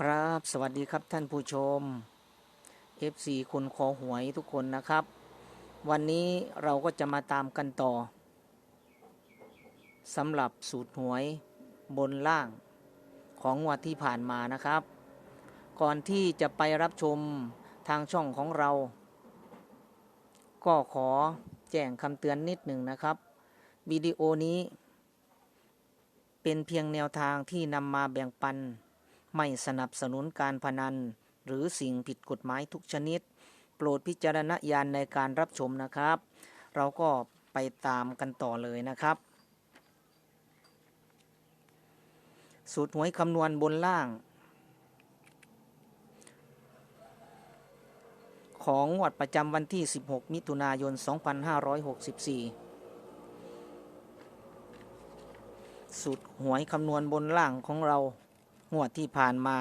ครับ สวัสดีครับท่านผู้ชม FC คนคอหวยทุกคนนะครับ วันนี้เราก็จะมาตามกันต่อสำหรับสูตรหวยบนล่างของงวันที่ผ่านมานะครับ ก่อนที่จะไปรับชมทางช่องของเรา ก็ขอแจ้งคำเตือนนิดหนึ่งนะครับวิดีโอนี้ เป็นเพียงแนวทางที่นำมาแบ่งปัน ไม่สนับสนุนการพนัน หรือสิ่งผิดกฎหมายทุกชนิด โปรดพิจารณญาณในการรับชมนะครับ เราก็ไปตามกันต่อเลยนะครับ สูตรหวยคำนวณบนล่าง ของงวดประจำวันที่ 16 มิถุนายน 2564สูตรหวยคำนวณบนล่างของเรา งวดที่ผ่านมา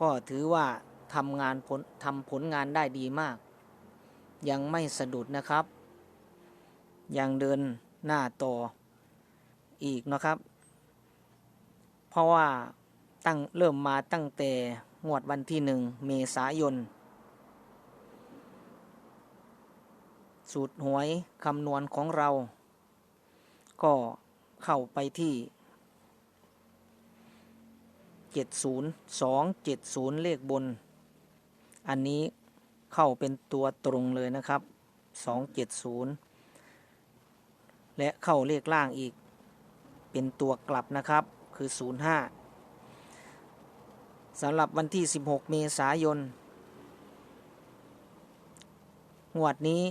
ก็ถือว่าทำงานผลทำผลงานได้ดีมาก ยังไม่สะดุดนะครับ ยังเดินหน้าต่ออีกนะครับ เพราะว่าตั้งเริ่มมาตั้งแต่งวดวันที่หนึ่งเมษายน สูตรหวยคำนวณของเรา ก็เข้าไปที่ 70270 เลขบน อันนี้เข้าเป็นตัวตรงเลยนะครับ 270 และเข้าเลขล่างอีก เป็นตัวกลับนะครับ คือ 05สำหรับวันที่ 16 เมษายนงวดนี้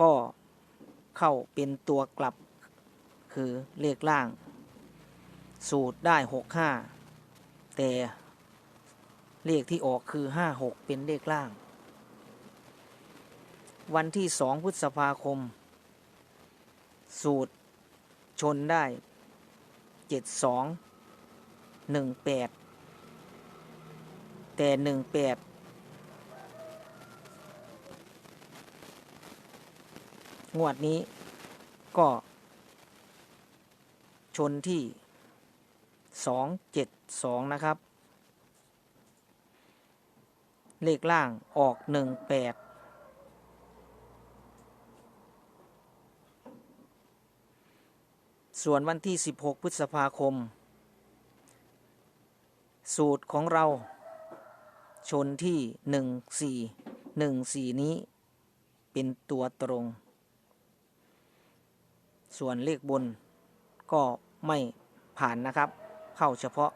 ก็เข้าเป็นตัวกลับคือเลขล่าง สูตรได้ 65 แต่เลขที่ออกคือ56เป็นเลขล่าง วันที่2พฤษภาคม สูตรชนได้72 18แต่18งวดนี้ก็ชนที่ 272 นะครับ เลขล่างออก 18ส่วนวันที่ 16 พฤษภาคม สูตรของเรา ชนที่ 14 14 นี้ เป็นตัวตรง ส่วนเลขบนก็ไม่ผ่านนะครับ เข้าเฉพาะ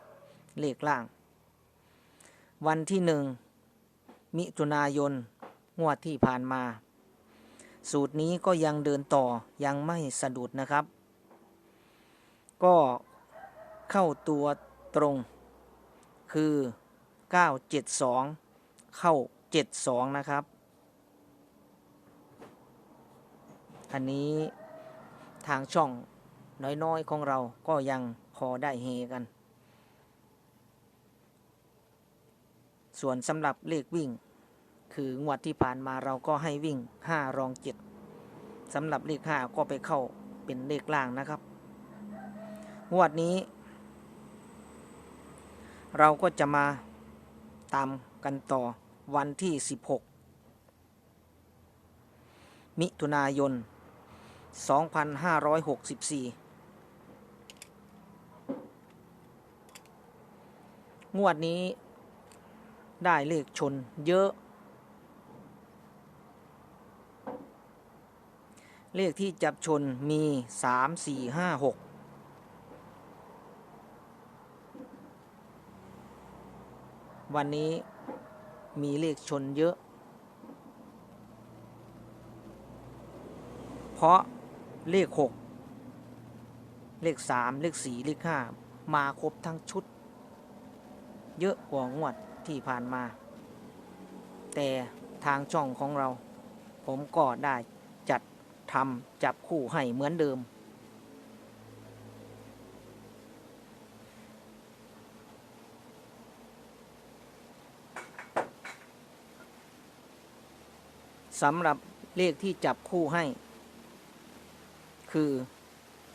เลขล่าง วันที่หนึ่งมิถุนายนงวดที่ผ่านมา สูตรนี้ก็ยังเดินต่อยังไม่สะดุดนะครับ ก็เข้าตัวตรง คือ 972 เข้า 72 นะครับ อันนี้ทางช่องน้อยๆของเราก็ยัง พอได้เฮกัน ส่วนสำหรับเลขวิ่ง คืองวดที่ผ่านมาเราก็ให้วิ่ง 5 รอง7สำหรับเลข 5 ก็ไปเข้าเป็นเลขล่างนะครับ งวดนี้ เราก็จะมาตามกันต่อวันที่ 16 มิถุนายน 2564 งวดนี้ได้เลขชนเยอะ เลขที่จับชนมี3 4 5 6วันนี้มีเลขชนเยอะ เพราะเลข6เลข3เลข4เลข5มาครบทั้งชุด เยอะกว่างวดที่ผ่านมา แต่ทางช่องของเรา ผมก็ได้จัดทำจับคู่ให้เหมือนเดิม สำหรับเลขที่จับคู่ให้ คือ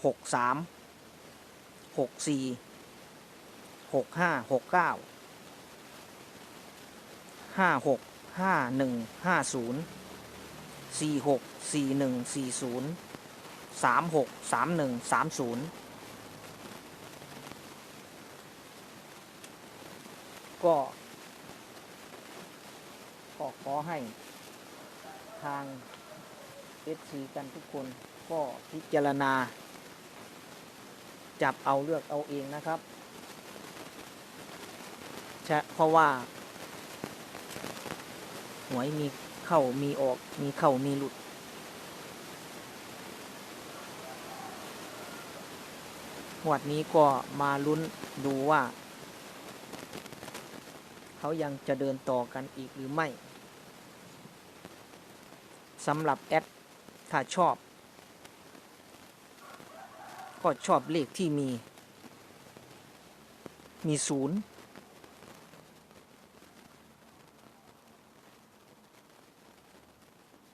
หกสาม หกห้าหกเก้าห้าหกห้าหนึ่งห้าศูนย์สี่หกสี่หนึ่งสี่ศูนย์สามหกสามหนึ่งสามศูนย์ก็ก็ขอให้ทางเอซีกันทุกคนก็พิจารณา จับเอาเลือกเอาเองนะครับ ช่เพราะว่า หวยมีเข้ามีออก มีเข้ามีหลุด หวดนี้ก็มาลุ้นดูว่า เขายังจะเดินต่อกันอีกหรือไม่สำหรับแอดถ้าชอบ ก็ชอบเลขที่มี มีศูนย์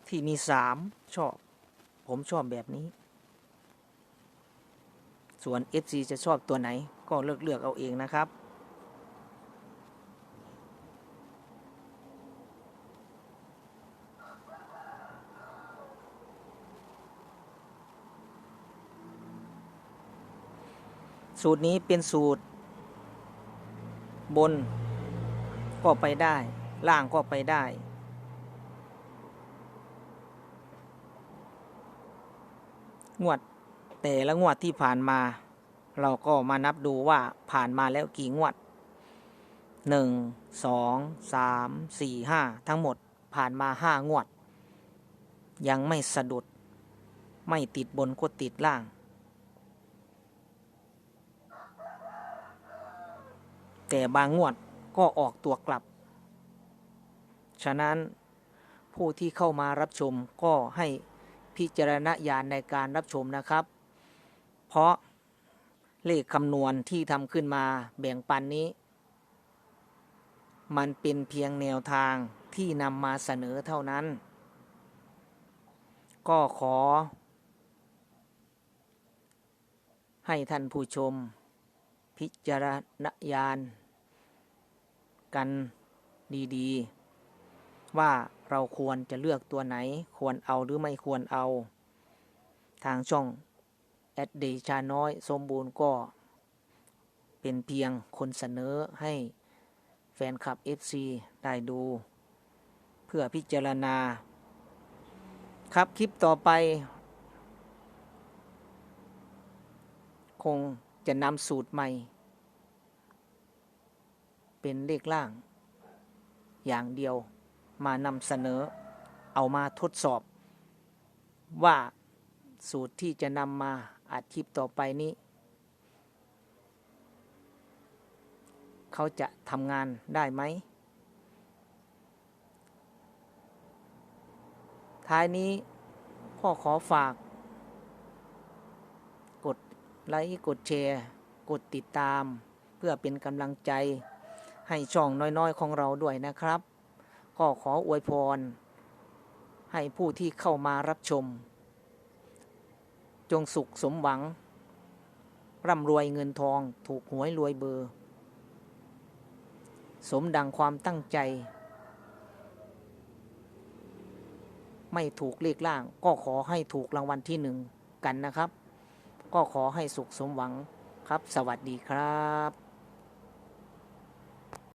ที่มีสามชอบ ผมชอบแบบนี้ ส่วน FC จะชอบตัวไหน ก็เลือกเลือกเอาเองนะครับ สูตรนี้เป็นสูตร บนก็ไปได้ ล่างก็ไปได้ งวด แต่ละงวดที่ผ่านมา เราก็มานับดูว่าผ่านมาแล้วกี่งวดหนึ่งสองสามสี่ห้าทั้งหมดผ่านมาห้างวด ยังไม่สะดุด ไม่ติดบนก็ติดล่าง แต่บางงวดก็ออกตัวกลับ ฉะนั้นผู้ที่เข้ามารับชมก็ให้ พิจารณญาณในการรับชมนะครับ เพราะเลขคำนวณที่ทำขึ้นมาแบ่งปันนี้ มันเป็นเพียงแนวทางที่นำมาเสนอเท่านั้น ก็ขอ ให้ท่านผู้ชม พิจารณญาณกันดี ๆ ว่าเราควรจะเลือกตัวไหน ควรเอาหรือไม่ควรเอา ทางช่องแอดเดชาน้อยสมบูรณ์ก็เป็นเพียงคนเสนอให้แฟนคลับ FC ได้ดู เพื่อพิจารณา ครับคลิปต่อไป คงจะนำสูตรใหม่ เป็นเลขล่างอย่างเดียว มานำเสนอเอามาทดสอบ ว่าสูตรที่จะนำมาอัดคลิปต่อไปนี้ เขาจะทำงานได้ไหม ท้ายนี้พ่อขอฝาก กดไลค์กดแชร์ กดติดตาม เพื่อเป็นกำลังใจให้ช่องน้อยๆของเราด้วยนะครับ ก็ขออวยพร ให้ผู้ที่เข้ามารับชม จงสุขสมหวัง ร่ำรวยเงินทองถูกหวยรวยเบอร์ สมดังความตั้งใจ ไม่ถูกเลขล่าง ก็ขอให้ถูกรางวัลที่หนึ่งกันนะครับ ก็ขอให้สุขสมหวังครับ สวัสดีครับ